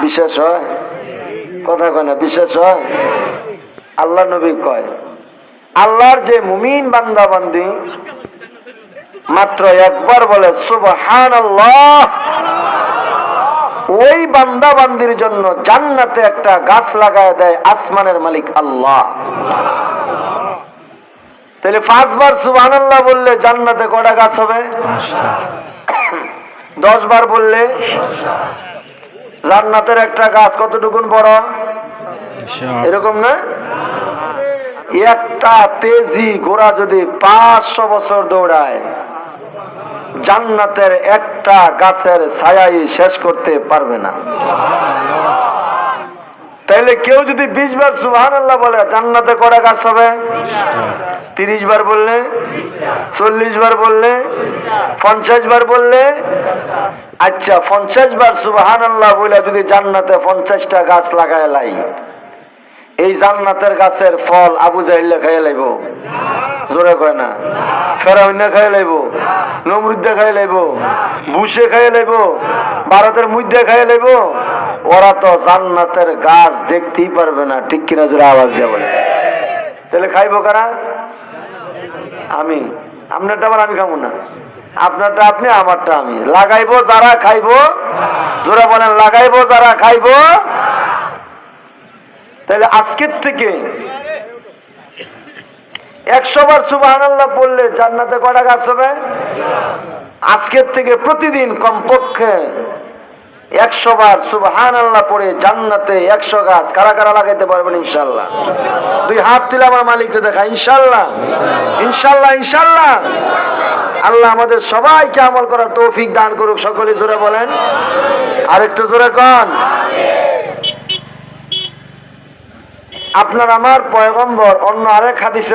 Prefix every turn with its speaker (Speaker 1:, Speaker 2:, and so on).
Speaker 1: বিশ্বাস হয়? কথা কয় না বিশ্বাস হয়? আল্লাহ নবী কয় আল্লাহর যে মুমিন বান্দা বান্দি মাত্র একবার বলে সুবহান ওই বান্দা বান্দির জন্য জান্নাতে একটা গাছ লাগায় দেয় আসমানের মালিক আল্লাহ। তাহলে পাঁচবার সুবহান আল্লাহ বললে জান্নাতে কটা গাছ হবে? দশ বার বললে জান্নাতের একটা গাছ কতটুকুন বড় এরকম না? একটা তেজি ঘোড়া যদি পাঁচশো বছর দৌড়ায় জান্নাতের একটা গাছের ছায়াই শেষ করতে পারবে না। তাইলে কেউ যদি বিশ বার সুবহান আল্লাহ বলে, জান্নাতে কটা গাছ হবে? তিরিশ বার বললে, চল্লিশ বার বললে, পঞ্চাশ বার বললে? আচ্ছা পঞ্চাশ বার সুবহান আল্লাহ বলে যদি জান্নাতে পঞ্চাশটা গাছ লাগায় লাই, এই জান্নাতের গাছের ফল আবু জাহিল্লা খাইয়ে লাইব? জোরে কয় না। ফেরাউন্না খাইয়ে লাইব? নমরুদ্দে খাইয়ে লাইব? বুসে খাইয়ে লাইব? ভারতের মধ্যে খাইয়ে লাইব ওরা তো জান্নাতের গাছ দেখতেই পারবে না। ঠিক কিনা জোরে আওয়াজ দিয়ে তাহলে খাইবো কারা? আমি। আপনারটা আবার আমি খাব না। আপনারটা আপনি, আমারটা আমি। লাগাইবো যারা খাইবো। জোরে বলেন, লাগাইবো যারা খাইবো। তাহলে আজকের থেকে একশো বার সুবাহ পড়লে জান্নাতে কটা গাছ হবে? আজকের থেকে প্রতিদিন কমপক্ষে একশো বার সুবহান আল্লাহ পড়ে জান্নাতে একশো গাছ কারা কারা লাগাইতে পারবেন ইনশাল্লাহ দুই হাত তুলে আমার মালিককে দেখা ইনশাল্লাহ ইনশাল্লাহ ইনশাল্লাহ আল্লাহ আমাদের সবাইকে আমল করার তৌফিক দান করুক, সকলে জোরে বলেন। আর একটু জোরে কন। আপনার আমার পয়গম্বর অন্য আরেক হাদিসে